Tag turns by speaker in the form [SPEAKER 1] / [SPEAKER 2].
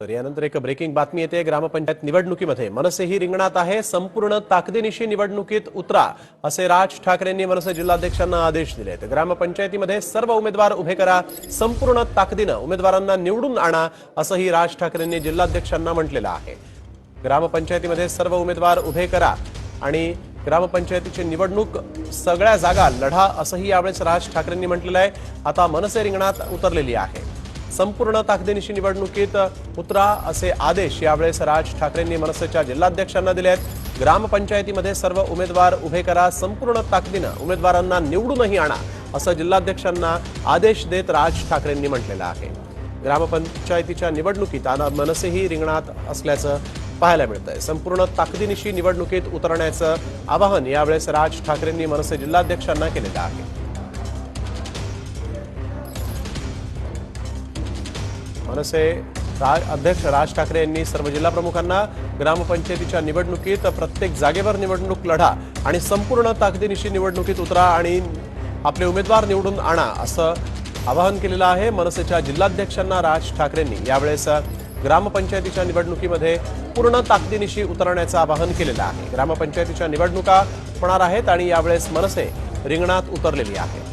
[SPEAKER 1] तर यानंतर एक ब्रेकिंग बातमी येते. ग्रामपंचायत निवडणुकीमध्ये मनसेही रिंगणात आहे. संपूर्ण ताकदीनिशी निवडणुकीत उतरा असे राज ठाकरेंनी मनसे जिल्हाध्यक्षांना आदेश दिले तर ग्रामपंचायतीमध्ये सर्व उमेदवार उभे करा संपूर्ण ताकदीनं उमेदवारांना निवडून आणा असंही राज ठाकरेंनी जिल्हाध्यक्षांना म्हटलेलं आहे. ग्रामपंचायतीमध्ये सर्व उमेदवार उभे करा आणि ग्रामपंचायतीची निवडणूक सगळ्या जागा लढा असंही यावेळेस राज ठाकरेंनी म्हटलेलं आहे. आता मनसे रिंगणात उतरलेली आहे. संपूर्ण ताकदीनिशी निवडणुकीत उतरा असे आदेश यावेळेस राज ठाकरेंनी मनसेच्या जिल्हाध्यक्षांना दिले आहेत. ग्रामपंचायतीमध्ये सर्व उमेदवार उभे करा संपूर्ण ताकदीनं उमेदवारांना निवडूनही आणा असं जिल्हाध्यक्षांना आदेश देत राज ठाकरेंनी म्हटलेलं आहे. ग्रामपंचायतीच्या निवडणुकीत आता मनसेही रिंगणात असल्याचं पाहायला मिळतंय. संपूर्ण ताकदीनिशी निवडणुकीत उतरण्याचं आवाहन यावेळेस राज ठाकरेंनी मनसे जिल्हाध्यक्षांना केलेलं आहे. मनसे राज अध्यक्ष राज ठाकरे यांनी सर्व जिल्हा प्रमुखांना ग्रामपंचायतीच्या निवडणुकीत प्रत्येक जागेवर निवडणूक लढा आणि संपूर्ण ताकदीनिशी निवडणुकीत उतरा आणि आपले उमेदवार निवडून आणा असं आवाहन केलेलं आहे. मनसेच्या जिल्हाध्यक्षांना राज ठाकरेंनी यावेळेस ग्रामपंचायतीच्या निवडणुकीमध्ये पूर्ण ताकदीनिशी उतरण्याचं आवाहन केलेलं आहे. ग्रामपंचायतीच्या निवडणुका होणार आहेत आणि यावेळेस मनसे रिंगणात उतरलेली आहे